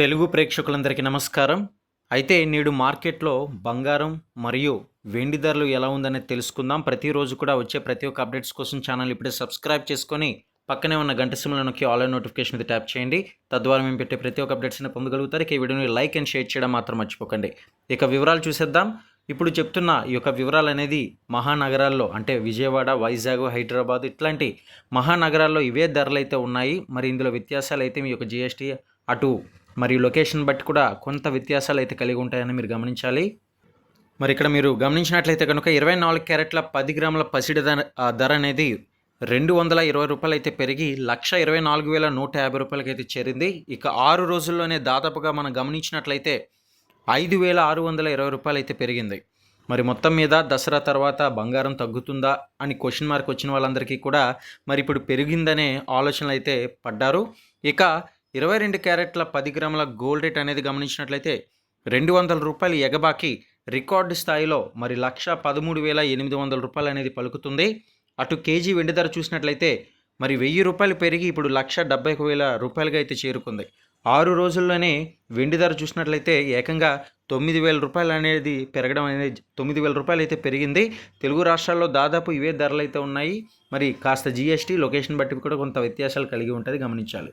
తెలుగు ప్రేక్షకులందరికీ నమస్కారం. అయితే నేడు మార్కెట్లో బంగారం మరియు వెండి ధరలు ఎలా ఉందనేది తెలుసుకుందాం. ప్రతిరోజు కూడా వచ్చే ప్రతి ఒక్క అప్డేట్స్ కోసం ఛానల్ ఇప్పుడే సబ్స్క్రైబ్ చేసుకొని పక్కనే ఉన్న గంట సిమ్లో నొక్కి ఆన్లైన్ నోటిఫికేషన్ మీద ట్యాప్ చేయండి. తద్వారా మేము పెట్టే ప్రతి ఒక్క అప్డేట్స్ని పొందగలుగుతారు. ఇక ఈ వీడియోని లైక్ అండ్ షేర్ చేయడం మాత్రం మర్చిపోకండి. ఇక వివరాలు చూసేద్దాం. ఇప్పుడు చెప్తున్న ఈ యొక్క వివరాలు అనేది మహానగరాల్లో అంటే విజయవాడ వైజాగ్ హైదరాబాద్ ఇట్లాంటి మహానగరాల్లో ఇవే ధరలు అయితే ఉన్నాయి. మరి ఇందులో వ్యత్యాసాలు అయితే మీ యొక్క జిఎస్టీ అటు మరియు లొకేషన్ బట్టి కూడా కొంత వ్యత్యాసాలు అయితే కలిగి ఉంటాయని మీరు గమనించాలి. మరి ఇక్కడ మీరు గమనించినట్లయితే కనుక ఇరవై నాలుగు క్యారెట్ల పది గ్రాముల పసిడి ధర ధర అనేది రెండు వందల ఇరవై రూపాయలు అయితే పెరిగి లక్ష ఇరవై నాలుగు వేల నూట యాభై రూపాయలకి అయితే చేరింది. ఇక ఆరు రోజుల్లోనే దాదాపుగా మనం గమనించినట్లయితే ఐదు వేల ఆరు వందల ఇరవై రూపాయలు అయితే పెరిగింది. మరి మొత్తం మీద దసరా తర్వాత బంగారం తగ్గుతుందా అని క్వశ్చన్ మార్క్ వచ్చిన వాళ్ళందరికీ కూడా మరి ఇప్పుడు పెరిగిందనే ఆలోచనలు అయితే పడ్డారు. ఇక ఇరవై రెండు క్యారెట్ల పది గ్రాముల గోల్డ్ రేట్ అనేది గమనించినట్లయితే రెండు వందల రూపాయలు ఎగబాకి రికార్డు స్థాయిలో మరి లక్ష పదమూడు వేల ఎనిమిది వందల రూపాయలు అనేది పలుకుతుంది. అటు కేజీ వెండి ధర చూసినట్లయితే మరి వెయ్యి రూపాయలు పెరిగి ఇప్పుడు లక్ష డెబ్బై ఒక వేల రూపాయలుగా అయితే చేరుకుంది. ఆరు రోజుల్లోనే వెండి ధర చూసినట్లయితే ఏకంగా తొమ్మిది వేల రూపాయలు అనేది పెరగడం అనేది తొమ్మిది వేల రూపాయలు అయితే పెరిగింది. తెలుగు రాష్ట్రాల్లో దాదాపు ఇవే ధరలు అయితే ఉన్నాయి. మరి కాస్త జిఎస్టీ లొకేషన్ బట్టి కూడా కొంత వ్యత్యాసాలు కలిగి ఉంటుంది గమనించాలి.